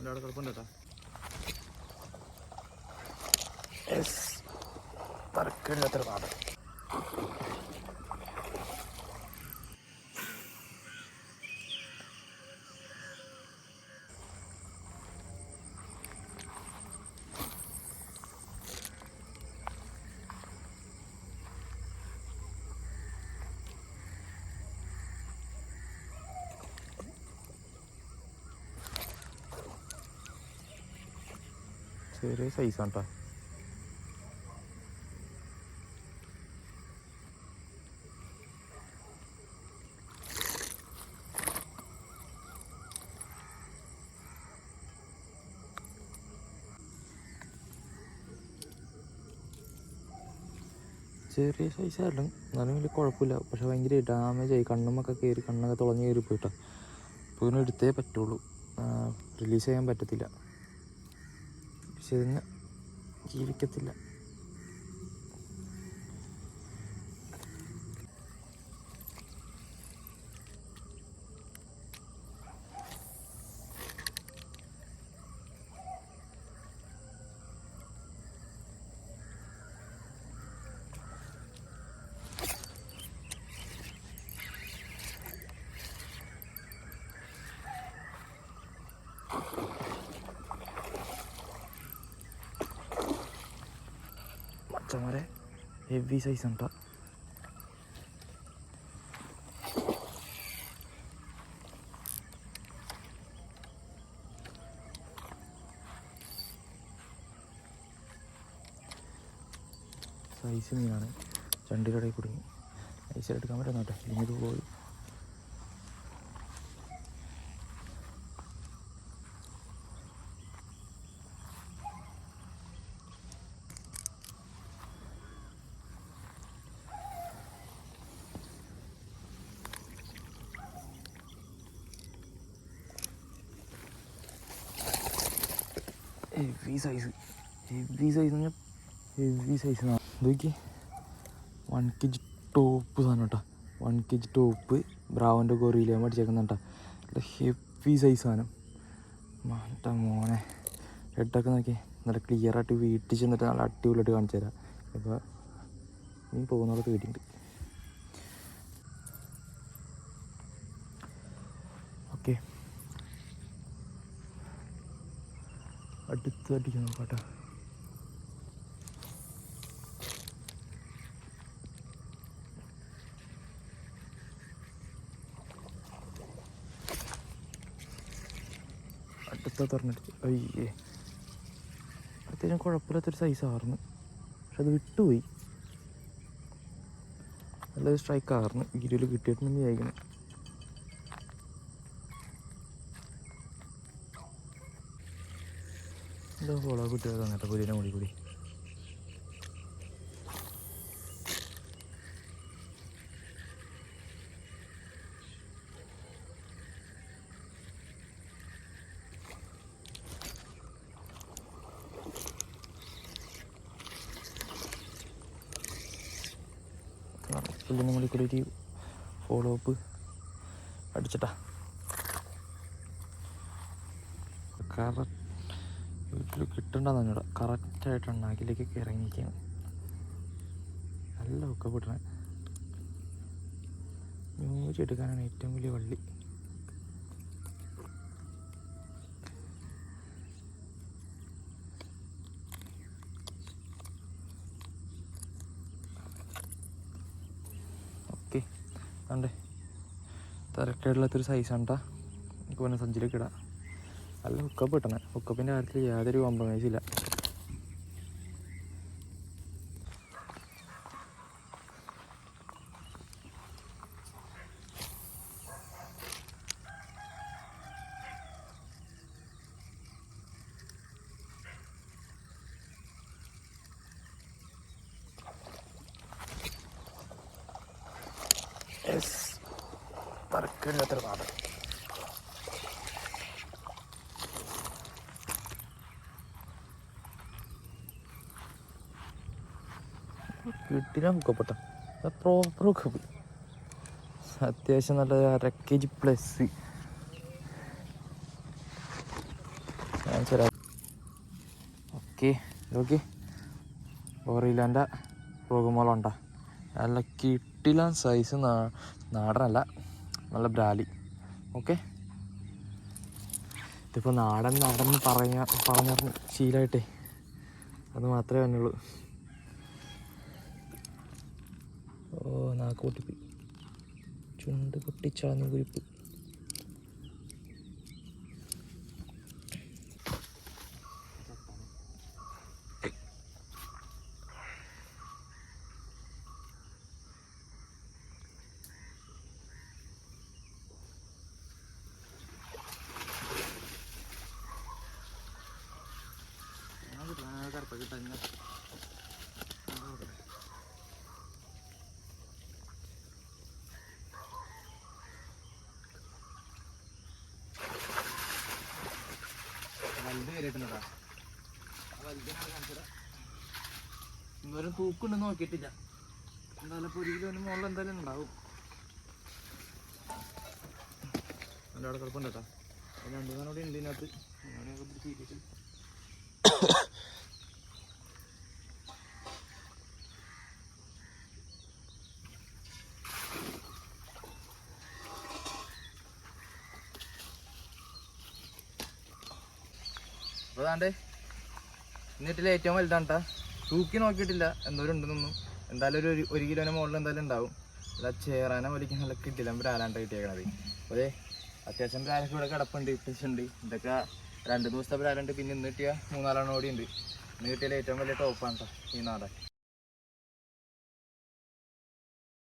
എന്റെ അവിടെ കിടപ്പുണ്ട് കേട്ടോ. തറക്കടില്ലാത്തൊരു പാത ചെറിയ സൈസാണ് കേട്ടോ ചെറിയ സൈസായിരുന്നു. എന്നാലും വലിയ കുഴപ്പമില്ല. പക്ഷെ ഭയങ്കര ഡാമേജ് ആയി. കണ്ണുമൊക്കെ കയറി കണ്ണൊക്കെ തുളഞ്ഞ് കയറി പോയിട്ടോ അപ്പോൾ ഇതിനെടുത്തേ പറ്റുള്ളൂ. റിലീസ് ചെയ്യാൻ പറ്റത്തില്ല. പക്ഷെ Thank ജീവിക്കത്തില്ല. മച്ചമാരെ ഹെവി സൈസ് ഉണ്ട് സൈസ് മീനാണ് ചണ്ടിലടയിൽ കുടുങ്ങി. സൈസ് എടുക്കാൻ പറ്റുന്നോട്ടെ ഇനി ഇത് പോയി. ഹെവി സൈസ് ഹെവി സൈസ് പറഞ്ഞാൽ ഹെവി സൈസ് നോക്കി വൺ കെ ജി ടോപ്പ് സാധനം കേട്ടോ വൺ കെ ജി ടോപ്പ് ബ്രാവന്റെ കൊറിയിലെ മേടിച്ചേക്കുന്ന കേട്ടോ ഹെവി സൈസ് സാധനം. മാട്ട മോനെ. ഹെഡൊക്കെ നോക്കി. നല്ല ക്ലിയർ ആയിട്ട് വീട്ടിൽ ചെന്നിട്ട് നല്ല അടിപൊളിയായിട്ട് കാണിച്ചു തരാം ഇപ്പോൾ നീ പോകുന്നിടത്ത് വീട്ടിണ്ട് ഓക്കെ അടുത്ത് അടിക്കാൻ നോക്കാട്ടോ അടുത്ത തുറന്നിട്ട് അയ്യേ. അത്യാവശ്യം കുഴപ്പമില്ലാത്തൊരു സൈസ് ആർന്ന്. പക്ഷെ അത് വിട്ടുപോയി. നല്ലൊരു സ്ട്രൈക്ക് ആർന്ന്. വീഡിയോയിൽ കിട്ടിയിട്ടുണ്ടെന്ന് വിചാരിക്കണം എന്താ ഫോളോ കുട്ടികൾ തന്നിട്ട് പുലിനെ മുടി കൂടി. പുല്ലിനെ മുടി കൂടി ഒരു ഫോളോ അപ്പ് അടിച്ചിട്ടാ. കറക്റ്റ് വീട്ടിൽ കിട്ടണ്ടെന്ന് പറഞ്ഞൂടാ കറക്റ്റായിട്ട് ഉണ്ടാക്കിലേക്കൊക്കെ ഇറങ്ങിയിരിക്കുകയാണ് നല്ല ഒക്കെ പെട്ടണേ ന്യൂജ് ഏറ്റവും വലിയ വള്ളി. ഓക്കെ കണ്ടേ. തിരക്കേടുള്ളത്തൊരു ഉണ്ടാ നമുക്ക് പിന്നെ സഞ്ചിയിലേക്ക് ഇടാം. നല്ല ഹുക്കപ്പ് കിട്ടണേ. ഹുക്കപ്പിന്റെ കാര്യത്തിൽ യാതൊരു കോംപ്രമൈസ് ഇല്ല. യെസ് തറക്കില്ലാത്തൊരു കിട്ടില്ല മുക്കപ്പെട്ട പ്രോപ്പർ മുക്കപ്പ് അത്യാവശ്യം നല്ല അര K G plus okay okay ഓറിയില്ലാന്റെ റോഗുമോളുണ്ട നല്ല കിട്ടില്ല സൈസ് നാടനല്ല നല്ല ബ്രാലി ഓക്കെ. ഇതിപ്പോൾ നാടൻ നാടൻ പറഞ്ഞ പറഞ്ഞ ശീലമായിട്ടേ അത് മാത്രമേ തന്നെയുള്ളൂ ഓ നാക്ക് പൊട്ടിപ്പോയി. ചുണ്ട് പൊട്ടിച്ചളഞ്ഞ കുരിപ്പ്. വലുത് ഇവരും തൂക്കുണ്ടെന്ന് നോക്കിയിട്ടില്ല. എന്തായാലും ഒരു കിലോന് മുകളിൽ എന്തായാലും ഉണ്ടാവും. എന്റെ അവിടെ കിടപ്പുണ്ട് കേട്ടോ. രണ്ടു മൂന്നെണ്ണം ഉണ്ട് ഇതിനകത്ത്. അതാണ്ട് എന്നിട്ടിൽ ഏറ്റവും വലുതാണ് കേട്ടോ തൂക്കി നോക്കിയിട്ടില്ല. എന്തോരം ഉണ്ടെന്നൊന്നും എന്തായാലും ഒരു ഒരു- കിലോന് മുകളിൽ എന്തായാലും ഉണ്ടാവും. അല്ല ചേറാന വലിക്കാൻ നല്ല കിട്ടില്ല ബ്രാലാണ്ട് കിട്ടിയേക്കണത്. അതെ അത്യാവശ്യം ബ്രാലൊക്കെ ഇവിടെ കിടപ്പുണ്ട് ഇട്ടുണ്ട് ഇതൊക്കെ രണ്ട് ദിവസത്തെ ബ്രാലുണ്ട് പിന്നെ ഇന്ന് കിട്ടിയ മൂന്നാലെണ്ണം കൂടി ഉണ്ട്. ഇന്ന് കിട്ടിയാൽ ഏറ്റവും വലിയ ടോപ്പാണ് കേട്ടോ ഈ നാടൻ.